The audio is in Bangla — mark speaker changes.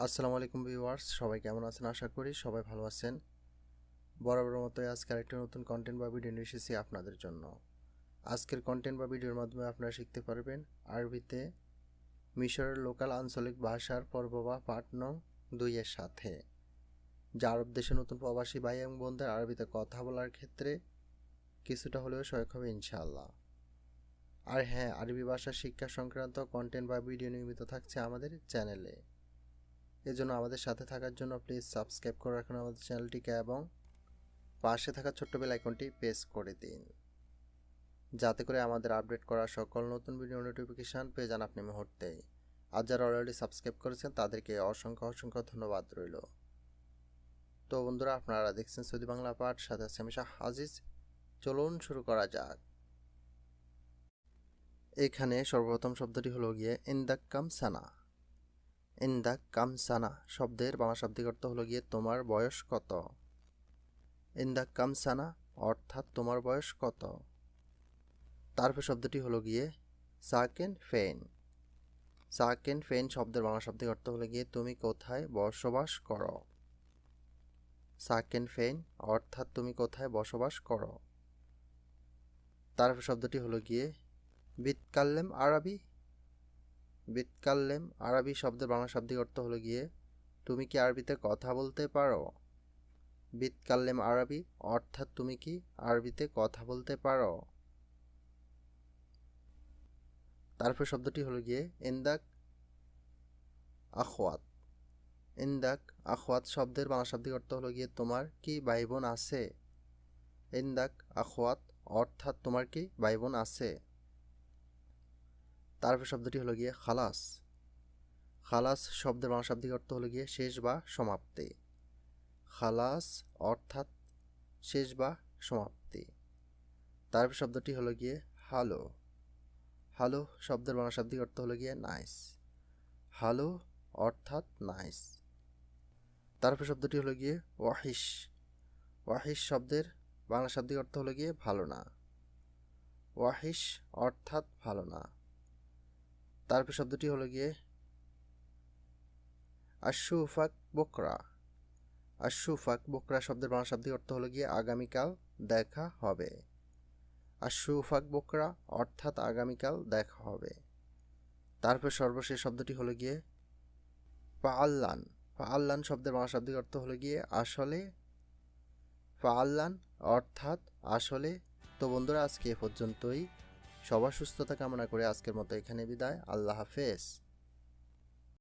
Speaker 1: আসসালামু আলাইকুম ভিউয়ার্স, সবাই কেমন আছেন? আশা করি সবাই ভালো আছেন। বরাবর মতোই আজকে আরেকটা নতুন কন্টেন্ট বা ভিডিও নিয়ে এসেছি আপনাদের জন্য। আজকের কন্টেন্ট বা ভিডিওর মাধ্যমে আপনারা শিখতে পারবেন আরবিতে মিশরের লোকাল আঞ্চলিক ভাষার পর্ব বা পাঠ নং দুইয়ের সাথে। যা আরব দেশে নতুন প্রবাসী ভাই এবং বোনদের আরবিতে কথা বলার ক্ষেত্রে কিছুটা হলেও সহায়ক হবে ইনশাআল্লাহ। আর হ্যাঁ আরবি ভাষা শিক্ষা সংক্রান্ত কন্টেন্ট বা ভিডিও নিয়মিত থাকছে আমাদের চ্যানেলে। এজন্য আমাদের সাথে থাকার জন্য প্লিজ সাবস্ক্রাইব করে রাখুন আমাদের চ্যানেলটিকে এবং পাশে থাকা ছোট্ট বেল আইকনটি প্রেস করে দিন। যাতে করে আমাদের আপডেট করা সকল নতুন ভিডিও নোটিফিকেশান পেয়ে যান আপনি মুহূর্তেই। আর যারা অলরেডি সাবস্ক্রাইব করেছেন, তাদেরকে অসংখ্য অসংখ্য ধন্যবাদ রইল। তো বন্ধুরা, আপনারা দেখছেন সৌদি বাংলা পাঠ, সাথে আছে আজিজ। চলুন শুরু করা যাক। এখানে সর্বপ্রথম শব্দটি হলো গিয়ে ইন্দাক্কাম সানা ইন্দা কামসানা শব্দের বাংলা শাব্দিক অর্থ হলো গিয়ে তোমার বয়স কত? ইন্দা কামসানা অর্থাৎ তোমার বয়স কত? তারপর শব্দটি হলো গিয়ে সাকেন ফেন। সাকেন ফেন শব্দের বাংলা শাব্দিক অর্থ হলো গিয়ে তুমি কোথায় বসবাস করো? সাকেন ফেন অর্থাৎ তুমি কোথায় বসবাস করো? তারপর শব্দটি হলো গিয়ে বিতকাল্লেম আরবি বিতকাল্লেম আরবি শব্দের বাংলা শাব্দিক অর্থ হলো গিয়ে, তুমি কি আরবিতে কথা বলতে পারো? বিতকাল্লেম আরবি, অর্থাৎ তুমি কি আরবিতে কথা বলতে পারো? তারপর শব্দটি হলো গিয়ে, ইন্দাক আখওয়াত। ইন্দাক আখওয়াত শব্দের বাংলা শাব্দিক অর্থ হলো গিয়ে, তোমার কি ভাই বোন আছে? ইন্দাক আখওয়াত অর্থাৎ তোমার কি ভাই বোন আছে? তারপর শব্দটি হলো গিয়ে খালাস। খালাস শব্দের বাংলা শাব্দিক অর্থ হলো গিয়ে শেষ বা সমাপ্তি। খালাস অর্থাৎ শেষ বা সমাপ্তি। তারপর শব্দটি হলো গিয়ে হালো। হালো শব্দের বাংলা শাব্দিক অর্থ হলো গিয়ে নাইস। হালো অর্থাৎ নাইস। তারপর শব্দটি হলো গিয়ে ওয়াহিস ওয়াহিস শব্দের বাংলা শাব্দিক অর্থ হলো গিয়ে ভালো না। ওয়াহিস অর্থাৎ ভালো না। তারপর শব্দটি হলো গিয়ে, আশুফাক বকরা। আশুফাক বকরা শব্দের বাংলা শাব্দিক অর্থ হলো গিয়ে আগামীকাল দেখা হবে। আশুফাক বকরা অর্থাৎ আগামীকাল দেখা হবে। তারপর সর্বশেষ শব্দটি হলো গিয়ে পাল্লান পাল্লান শব্দের বাংলা শাব্দিক অর্থ হলো গিয়ে, আসলে। পাল্লান অর্থাৎ আসলে। তো বন্ধুরা, আজকে এ পর্যন্তই। সবার সুস্থতা কামনা করে আজকের মতো এখানে বিদায়। আল্লাহ হাফেজ।